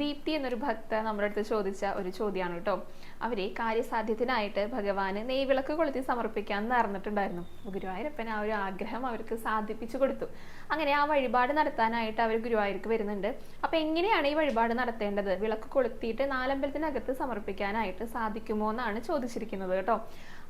ദീപ്തി എന്നൊരു ഭക്ത നമ്മുടെ അടുത്ത് ചോദിച്ച ഒരു ചോദ്യമാണ് കേട്ടോ. അവർ കാര്യസാധ്യത്തിനായിട്ട് ഭഗവാന് നെയ്വിളക്ക് കൊളുത്തി സമർപ്പിക്കാൻ നടന്നിട്ടുണ്ടായിരുന്നു ഗുരുവായൂരപ്പൻ ആ ഒരു ആഗ്രഹം അവർക്ക് സാധിപ്പിച്ചു കൊടുത്തു. അങ്ങനെ ആ വഴിപാട് നടത്താനായിട്ട് അവർ ഗുരുവായൂർക്ക് വരുന്നുണ്ട്. അപ്പൊ എങ്ങനെയാണ് ഈ വഴിപാട് നടത്തേണ്ടത്? വിളക്ക് കൊളുത്തിയിട്ട് നാലമ്പലത്തിനകത്ത് സമർപ്പിക്കാനായിട്ട് സാധിക്കുമോ എന്നാണ് ചോദിച്ചിരിക്കുന്നത് കേട്ടോ.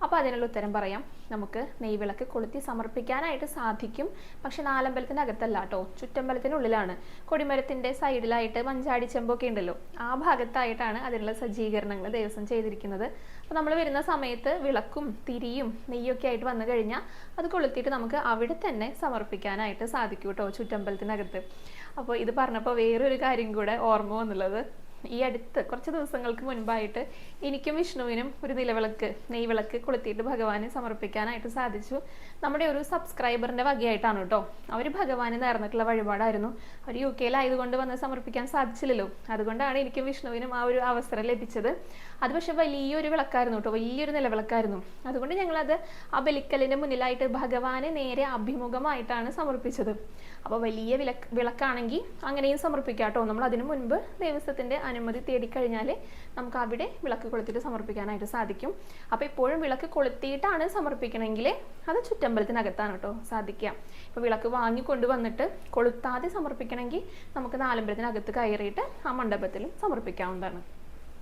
അപ്പൊ അതിനുള്ള ഉത്തരം പറയാം. നമുക്ക് നെയ്വിളക്ക് കൊളുത്തി സമർപ്പിക്കാനായിട്ട് സാധിക്കും. പക്ഷെ നാലമ്പലത്തിനകത്തല്ല കേട്ടോ. ചുറ്റമ്പലത്തിനുള്ളിലാണ്. കൊടിമരത്തിന്റെ സൈഡിലായിട്ട് മഞ്ചാടി ചെമ്പൊക്കെ ഉണ്ടല്ലോ. ആ ഭാഗത്തായിട്ടാണ് അതിനുള്ള സജ്ജീകരണങ്ങൾ ദേവസ്വം ചെയ്തിരിക്കുന്നത്. അപ്പോൾ നമ്മൾ വരുന്ന സമയത്ത് വിളക്കും തിരിയും നെയ്യൊക്കെ ആയിട്ട് വന്നു കഴിഞ്ഞാൽ അത് കൊളുത്തിയിട്ട് നമുക്ക് അവിടെ തന്നെ സമർപ്പിക്കാനായിട്ട് സാധിക്കും കേട്ടോ ചുറ്റമ്പലത്തിനകത്ത്. അപ്പോൾ ഇത് പറഞ്ഞപ്പോൾ വേറൊരു കാര്യം കൂടെ ഓർമ്മ വന്നുള്ളത്. ഈ അടുത്ത് കുറച്ച് ദിവസങ്ങൾക്ക് മുൻപായിട്ട് എനിക്കും വിഷ്ണുവിനും ഒരു നിലവിളക്ക് നെയ്വിളക്ക് കൊളുത്തിയിട്ട് ഭഗവാനെ സമർപ്പിക്കാനായിട്ട് സാധിച്ചു. നമ്മുടെ ഒരു സബ്സ്ക്രൈബറിന്റെ വകയായിട്ടാണ് കേട്ടോ. അവർ ഭഗവാന് നേർന്നിട്ടുള്ള വഴിപാടായിരുന്നു. അവർ യു കെയിലായതുകൊണ്ട് വന്ന് സമർപ്പിക്കാൻ സാധിച്ചില്ലല്ലോ. അതുകൊണ്ടാണ് എനിക്കും വിഷ്ണുവിനും ആ ഒരു അവസരം ലഭിച്ചത്. അത് പക്ഷെ വലിയൊരു വിളക്കായിരുന്നു കേട്ടോ. വലിയൊരു നിലവിളക്കായിരുന്നു. അതുകൊണ്ട് ഞങ്ങൾ അത് ആ ബലിക്കലിന്റെ മുന്നിലായിട്ട് ഭഗവാനെ നേരെ അഭിമുഖമായിട്ടാണ് സമർപ്പിച്ചത്. അപ്പോൾ വലിയ വിളക്ക് വിളക്കാണെങ്കിൽ അങ്ങനെയും സമർപ്പിക്കാം കേട്ടോ നമ്മൾ അതിനു മുൻപ് ദേവസ്വത്തിന്റെ അനുമതി തേടിക്കഴിഞ്ഞാൽ നമുക്ക് അവിടെ വിളക്ക് കൊളുത്തിയിട്ട് സമർപ്പിക്കാനായിട്ട് സാധിക്കും. അപ്പോൾ എപ്പോഴും വിളക്ക് കൊളുത്തിയിട്ടാണ് സമർപ്പിക്കണമെങ്കിൽ അത് ചുറ്റമ്പലത്തിനകത്താണ് കേട്ടോ സാധിക്കുക. ഇപ്പോൾ വിളക്ക് വാങ്ങി കൊണ്ടുവന്നിട്ട് കൊളുത്താതെ സമർപ്പിക്കണമെങ്കിൽ നമുക്ക് നാലമ്പലത്തിനകത്ത് കയറിയിട്ട് ആ മണ്ഡപത്തിൽ സമർപ്പിക്കാവുന്നതാണ്.